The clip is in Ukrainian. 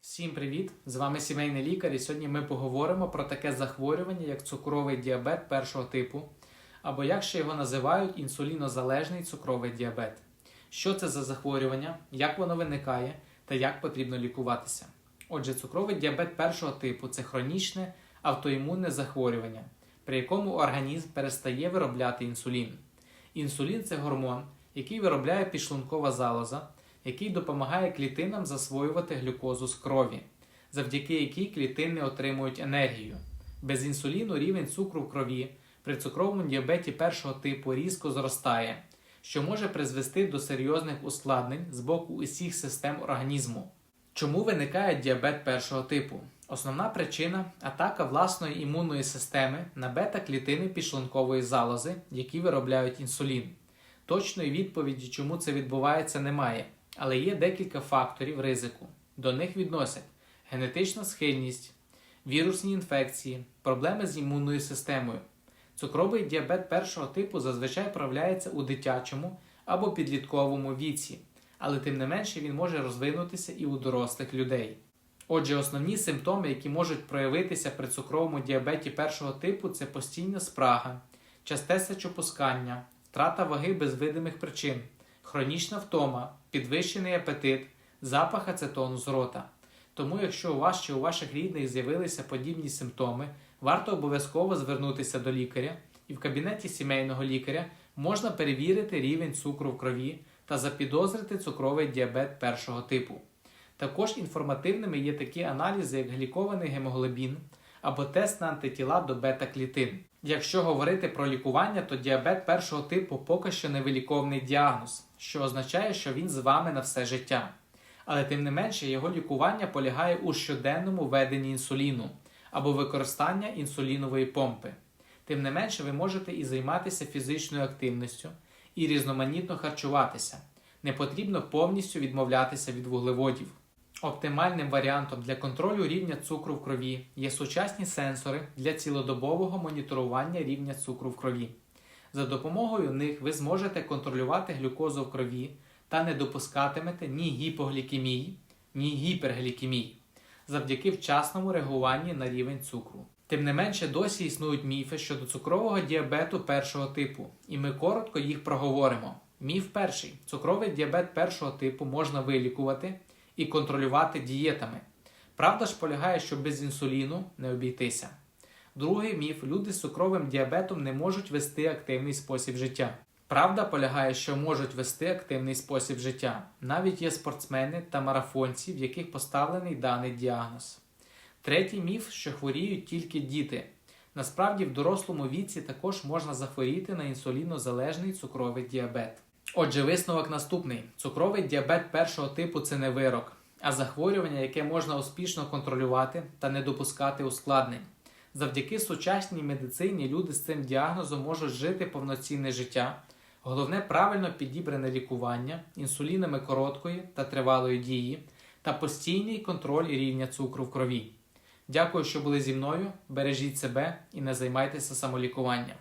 Всім привіт! З вами сімейний лікар, і сьогодні ми поговоримо про таке захворювання, як цукровий діабет першого типу, або як ще його називають інсулінозалежний цукровий діабет. Що це за захворювання, як воно виникає та як потрібно лікуватися. Отже, цукровий діабет першого типу це хронічне автоімунне захворювання, при якому організм перестає виробляти інсулін. Інсулін це гормон, який виробляє підшлункова залоза, який допомагає клітинам засвоювати глюкозу з крові, завдяки якій клітини отримують енергію. Без інсуліну рівень цукру в крові при цукровому діабеті першого типу різко зростає, що може призвести до серйозних ускладнень з боку усіх систем організму. Чому виникає діабет першого типу? Основна причина атака власної імунної системи на бета-клітини підшлункової залози, які виробляють інсулін. Точної відповіді, чому це відбувається, немає, але є декілька факторів ризику. До них відносять генетична схильність, вірусні інфекції, проблеми з імунною системою. Цукровий діабет першого типу зазвичай проявляється у дитячому або підлітковому віці, але тим не менше він може розвинутися і у дорослих людей. Отже, основні симптоми, які можуть проявитися при цукровому діабеті першого типу, це постійна спрага, часте сечопускання, втрата ваги без видимих причин, хронічна втома, підвищений апетит, запах ацетону з рота. Тому, якщо у вас чи у ваших рідних з'явилися подібні симптоми, варто обов'язково звернутися до лікаря, і в кабінеті сімейного лікаря можна перевірити рівень цукру в крові та запідозрити цукровий діабет першого типу. Також інформативними є такі аналізи, як глікований гемоглобін або тест на антитіла до бета-клітин. Якщо говорити про лікування, то діабет першого типу поки що невиліковний діагноз, що означає, що він з вами на все життя. Але тим не менше його лікування полягає у щоденному введенні інсуліну або використання інсулінової помпи. Тим не менше, ви можете і займатися фізичною активністю, і різноманітно харчуватися. Не потрібно повністю відмовлятися від вуглеводів. Оптимальним варіантом для контролю рівня цукру в крові є сучасні сенсори для цілодобового моніторування рівня цукру в крові. За допомогою них ви зможете контролювати глюкозу в крові та не допускатимете ні гіпоглікемії, ні гіперглікемії завдяки вчасному реагуванні на рівень цукру. Тим не менше, досі існують міфи щодо цукрового діабету першого типу, і ми коротко їх проговоримо. Міф перший: цукровий діабет першого типу можна вилікувати і контролювати дієтами. Правда ж полягає, що без інсуліну не обійтися. Другий міф: люди з цукровим діабетом не можуть вести активний спосіб життя. Правда полягає, що можуть вести активний спосіб життя. Навіть є спортсмени та марафонці, в яких поставлений даний діагноз. Третій міф, що хворіють тільки діти. Насправді, в дорослому віці також можна захворіти на інсулінозалежний цукровий діабет. Отже, висновок наступний: цукровий діабет першого типу це не вирок, а захворювання, яке можна успішно контролювати та не допускати ускладнень. Завдяки сучасній медицині люди з цим діагнозом можуть жити повноцінне життя. Головне правильно підібране лікування інсулінами короткої та тривалої дії та постійний контроль рівня цукру в крові. Дякую, що були зі мною. Бережіть себе і не займайтеся самолікуванням.